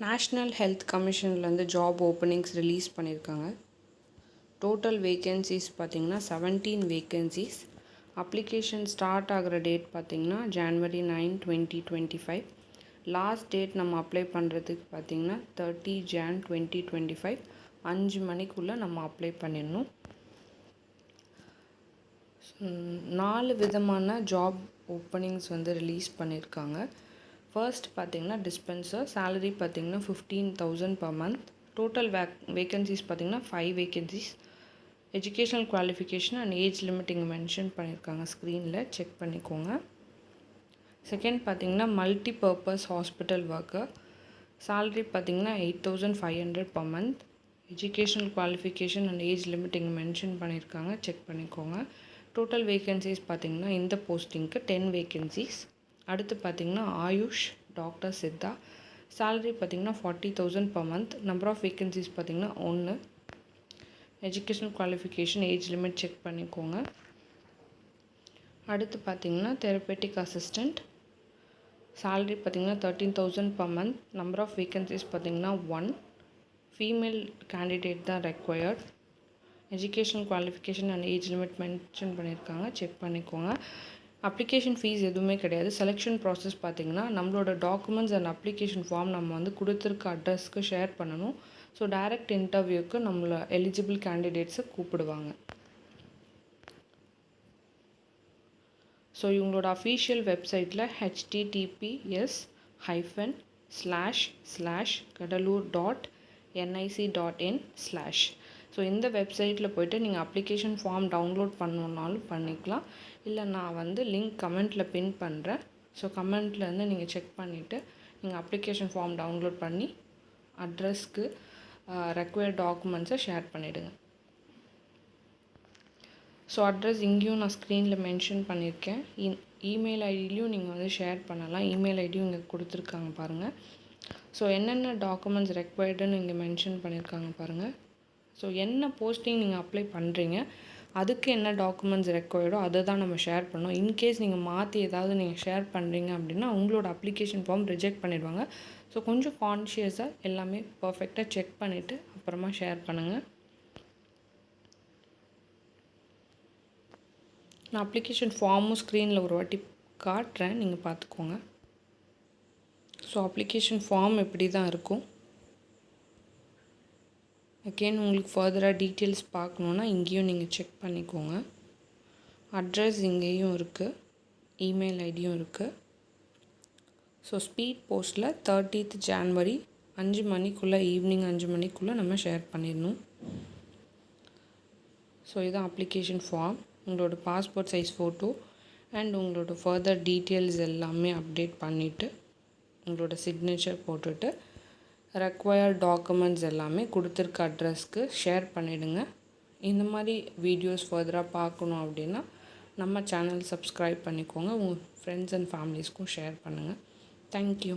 National health கமிஷன்லேருந்து job openings release பண்ணியிருக்காங்க total vacancies பார்த்தீங்கன்னா செவன்டீன் வேகன்சிஸ் அப்ளிகேஷன் ஸ்டார்ட் ஆகிற டேட் பார்த்திங்கன்னா January nine twenty twenty five last date நம்ம apply பண்ணுறதுக்கு பார்த்தீங்கன்னா thirty Jan twenty twenty five அஞ்சு மணிக்குள்ளே நம்ம அப்ளை பண்ணிடணும். நாலு விதமான ஜாப் ஓப்பனிங்ஸ் வந்து ரிலீஸ் பண்ணியிருக்காங்க ஃபர்ஸ்ட் பார்த்தீங்கன்னா டிஸ்பென்சர் சேலரி பார்த்தீங்கன்னா fifteen thousand per month total vac vacancies பார்த்தீங்கன்னா five vacancies educational qualification and age limit இங்கே மென்ஷன் பண்ணியிருக்காங்க ஸ்க்ரீனில் செக் பண்ணிக்கோங்க. செகண்ட் பார்த்தீங்கன்னா multi purpose hospital worker salary பார்த்தீங்கன்னா eight thousand five hundred per month educational qualification and age limit இங்கே mention பண்ணியிருக்காங்க. Check பண்ணிக்கோங்க. டோட்டல் வேகன்சிஸ் பார்த்தீங்கன்னா இந்த போஸ்டிங்க்கு டென் வேகன்சிஸ் அடுத்து பார்த்தீங்கன்னா ஆயுஷ் டாக்டர் சித்தா. சேலரி பார்த்தீங்கன்னா forty thousand per month number of vacancies பார்த்திங்கன்னா ஒன்று educational qualification age limit check பண்ணிக்கோங்க. அடுத்து பார்த்திங்கன்னா தெரப்பேட்டிக் அசிஸ்டண்ட் சேலரி பார்த்தீங்கன்னா thirteen thousand per month number of vacancies பார்த்திங்கன்னா ஒன் ஃபீமேல் கேண்டிடேட் தான் required educational qualification and age limit mention பண்ணியிருக்காங்க. Check பண்ணிக்கோங்க. அப்ளிகேஷன் ஃபீஸ் எதுவுமே கிடையாது. செலெக்ஷன் ப்ராசஸ் பார்த்தீங்கன்னா நம்மளோட டாக்குமெண்ட்ஸ் அண்ட் அப்ளிகேஷன் ஃபார்ம் நம்ம வந்து கொடுத்துருக்க அட்ரஸ்க்கு ஷேர் பண்ணணும். ஸோ டைரக்ட் இன்டர்வியூக்கு நம்மளை எலிஜிபிள் கேண்டிடேட்ஸை கூப்பிடுவாங்க. ஸோ இவங்களோட அஃபீஷியல் வெப்சைட்டில் HTTPS hyphen slash slash Cuddalore dot NIC dot in slash so இந்த வெப்சைட்டில் போயிட்டு நீங்கள் அப்ளிகேஷன் ஃபார்ம் டவுன்லோட் பண்ணணுன்னாலும் பண்ணிக்கலாம். இல்லை நான் வந்து லிங்க் கமெண்ட்டில் பின் பண்ணுறேன் ஸோ கமெண்ட்லேருந்து நீங்கள் செக் பண்ணிவிட்டு நீங்கள் அப்ளிகேஷன் ஃபார்ம் டவுன்லோட் பண்ணி அட்ரஸ்க்கு ரெக்வயர்ட் டாக்குமெண்ட்ஸை ஷேர் பண்ணிவிடுங்க ஸோ அட்ரஸ் இங்கேயும் நான் ஸ்க்ரீனில் மென்ஷன் பண்ணியிருக்கேன். இமெயில் ஐடியிலையும் நீங்கள் வந்து ஷேர் பண்ணலாம். இமெயில் ஐடியும் இங்கே கொடுத்துருக்காங்க பாருங்கள் ஸோ என்னென்ன டாக்குமெண்ட்ஸ் ரெக்வயர்டுன்னு இங்கே மென்ஷன் பண்ணியிருக்காங்க பாருங்கள் ஸோ என்ன போஸ்டிங் நீங்கள் அப்ளை பண்ணுறீங்க அதுக்கு என்ன டாக்குமெண்ட்ஸ் ரெக்வயர்டோ அதை தான் நம்ம ஷேர் பண்ணோம் இன்கேஸ் நீங்கள் மாற்றி ஏதாவது நீங்கள் ஷேர் பண்ணுறீங்க அப்படின்னா உங்களோட அப்ளிகேஷன் ஃபார்ம் ரிஜெக்ட் பண்ணிடுவாங்க. ஸோ கொஞ்சம் கான்ஷியஸாக எல்லாமே பர்ஃபெக்டாக செக் பண்ணிவிட்டு அப்புறமா ஷேர் பண்ணுங்கள் நான் அப்ளிகேஷன் ஃபார்மும் ஸ்க்ரீனில் ஒரு வாட்டி காட்டுறேன். நீங்கள் பார்த்துக்கோங்க. ஸோ அப்ளிகேஷன் ஃபார்ம் இப்படி தான் இருக்கும்? அகெயின் உங்களுக்கு ஃபர்தராக டீட்டெயில்ஸ் பார்க்கணுன்னா இங்கேயும் நீங்கள் செக் பண்ணிக்கோங்க. அட்ரஸ் இங்கேயும் இருக்குது இமெயில் ஐடியும் இருக்குது ஸோ ஸ்பீட் போஸ்ட்டில் தேர்ட்டீத் ஜான்வரி அஞ்சு மணிக்குள்ளே ஈவினிங் அஞ்சு மணிக்குள்ளே நம்ம ஷேர் பண்ணிடணும். ஸோ இதுதான் அப்ளிகேஷன் ஃபார்ம் உங்களோட பாஸ்போர்ட் சைஸ் ஃபோட்டோ அண்ட் உங்களோட ஃபர்தர் டீட்டெயில்ஸ் எல்லாமே அப்டேட் பண்ணிவிட்டு உங்களோட சிக்னேச்சர் போட்டுட்டு ரெக்வயர்ட் டாக்குமெண்ட்ஸ் எல்லாமே கொடுத்துருக்க அட்ரஸ்க்கு ஷேர் பண்ணிவிடுங்க இந்த மாதிரி வீடியோஸ் ஃபர்தராக பார்க்கணும் அப்படின்னா நம்ம சேனல் சப்ஸ்கிரைப் பண்ணிக்கோங்க. உங்கள் ஃப்ரெண்ட்ஸ் அண்ட் ஃபேமிலிஸ்க்கும் ஷேர் பண்ணுங்கள் தேங்க்யூ